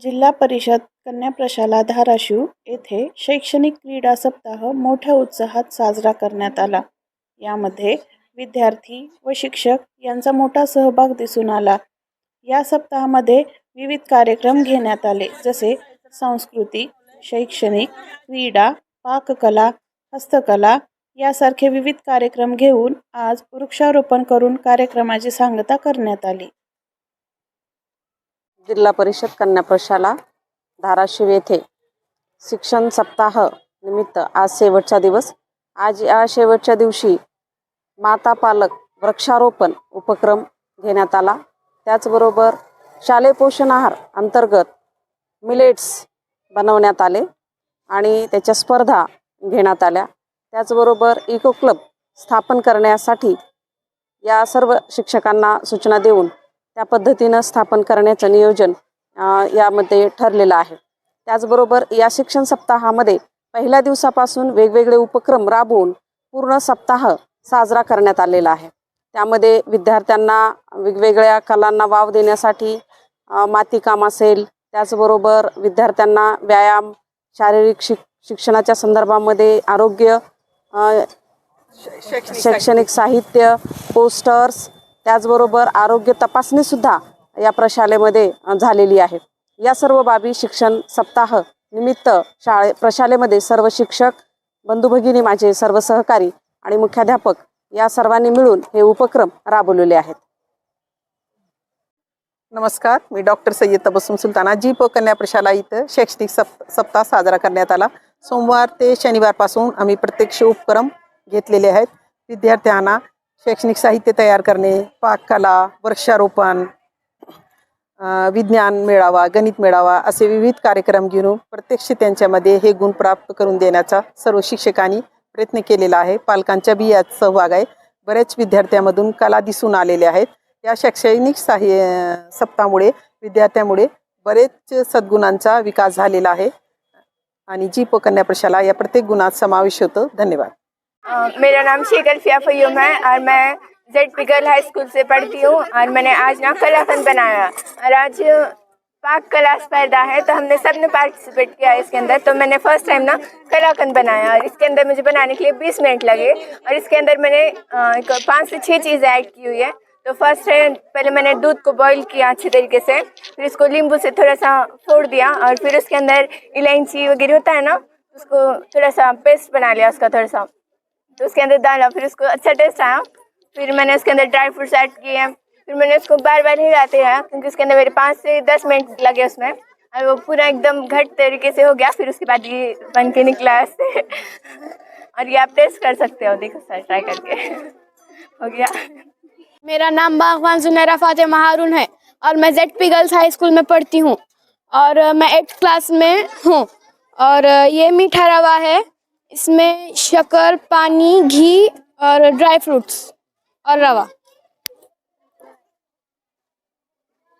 जिल्हा परिषद कन्या प्रशाला धाराशिव येथे शैक्षणिक क्रीडा सप्ताह मोठ्या उत्साहात साजरा करण्यात आला. यामध्ये विद्यार्थी व शिक्षक यांचा मोठा सहभाग दिसून आला. या सप्ताहामध्ये विविध कार्यक्रम घेण्यात आले जसे सांस्कृतिक शैक्षणिक क्रीडा पाककला हस्तकला यासारखे विविध कार्यक्रम घेऊन आज वृक्षारोपण करून कार्यक्रमाची सांगता करण्यात आली. जिल्हा परिषद कन्या प्रशाला धाराशिव येथे शिक्षण सप्ताह निमित्त आज शेवटचा दिवस. आज या शेवटच्या दिवशी माता पालक वृक्षारोपण उपक्रम घेण्यात आला. त्याचबरोबर शालेय पोषण आहार अंतर्गत मिलेट्स बनवण्यात आले आणि त्याच्या स्पर्धा घेण्यात आल्या. त्याचबरोबर इको क्लब स्थापन करण्यासाठी या सर्व शिक्षकांना सूचना देऊन त्या पद्धतीनं स्थापन करण्याचं नियोजन यामध्ये ठरलेलं आहे. त्याचबरोबर या शिक्षण सप्ताहामध्ये पहिल्या दिवसापासून वेगवेगळे उपक्रम राबवून पूर्ण सप्ताह साजरा करण्यात आलेला आहे. त्यामध्ये विद्यार्थ्यांना वेगवेगळ्या कलांना वाव देण्यासाठी मातीकाम असेल त्याचबरोबर विद्यार्थ्यांना व्यायाम शारीरिक शिक शिक्षणाच्या संदर्भामध्ये आरोग्य शैक्षणिक साहित्य पोस्टर्स त्याचबरोबर आरोग्य तपासणीसुद्धा या प्रशालेमध्ये झालेली आहे. या सर्व बाबी शिक्षण सप्ताह निमित्त शाळे प्रशालेमध्ये सर्व शिक्षक बंधू भगिनी माझे सर्व सहकारी आणि मुख्याध्यापक या सर्वांनी मिळून हे उपक्रम राबवलेले आहेत. नमस्कार मी डॉक्टर सय्यद तबसुम सुलताना जी प कन्या प्रशाला इथं शैक्षणिक सप सप्ताह साजरा करण्यात आला. सोमवार ते शनिवारपासून आम्ही प्रत्यक्ष उपक्रम घेतलेले आहेत. विद्यार्थ्यांना शैक्षणिक साहित्य तयार करणे पाककला वृक्षारोपण विज्ञान मेळावा गणित मेळावा असे विविध कार्यक्रम घेऊन प्रत्यक्ष त्यांच्यामध्ये हे गुण प्राप्त करून देण्याचा सर्व शिक्षकांनी प्रयत्न केलेला आहे. पालकांच्या बी यात सहभाग आहे. बऱ्याच विद्यार्थ्यांमधून कला दिसून आलेल्या आहेत. या शैक्षणिक साह्य सप्तामुळे विद्यार्थ्यामुळे बरेच सद्गुणांचा विकास झालेला आहे. आणि जी पकन्या प्रशाला या प्रत्येक गुणात समावेश होतो. धन्यवाद. मेरा नाम शेखर फिया फयूम है और मैं Z P girl high school से पढ़ती हूँ और मैंने आज ना कलाखंड बनाया। और आज पाक कला स्पर्धा है तो हमने सबने पार्टिसिपेट किया इसके अंदर। तो मैंने फ़र्स्ट टाइम ना कलाकंद बनाया और इसके अंदर मुझे बनाने के लिए बीस मिनट लगे। और इसके अंदर मैंने पाँच से छः चीज़ें ऐड की हुई है। तो फ़र्स्ट है पहले मैंने दूध को बॉईल किया अच्छे तरीके से, फिर इसको नींबू से थोड़ा सा फोड़ दिया और फिर उसके अंदर इलायची वगैरह होता है ना, उसको थोड़ा सा पेस्ट बना लिया उसका थोड़ा सा। तो उसके अंदर डाला फिर उसको अच्छा टेस्ट आया। फिर मैंने उसके अंदर ड्राई फ्रूट्स ऐड किए फिर मैंने उसको बार बार हिलाते हैं क्योंकि उसके अंदर मेरे पाँच से दस मिनट लगे उसमें। और वो पूरा एकदम घट तरीके से हो गया, फिर उसके बाद ये बन के निकला ऐसे और ये आप टेस्ट कर सकते हो, देखो सर ट्राई करके। हो गया। मेरा नाम बागवान जुनैरा फातिमा हारून है, और मैं Z P girls high school में पढ़ती हूँ। और मैं एट्थ क्लास में हूँ। और ये मीठा रवा है। इसमें शक्कर पानी घी और ड्राई फ्रूट्स और रवा।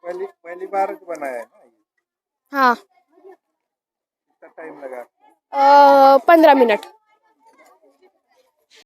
पहली पहली बार बनाया है ना हाँ। कितना टाइम लगा? पंद्रह मिनट।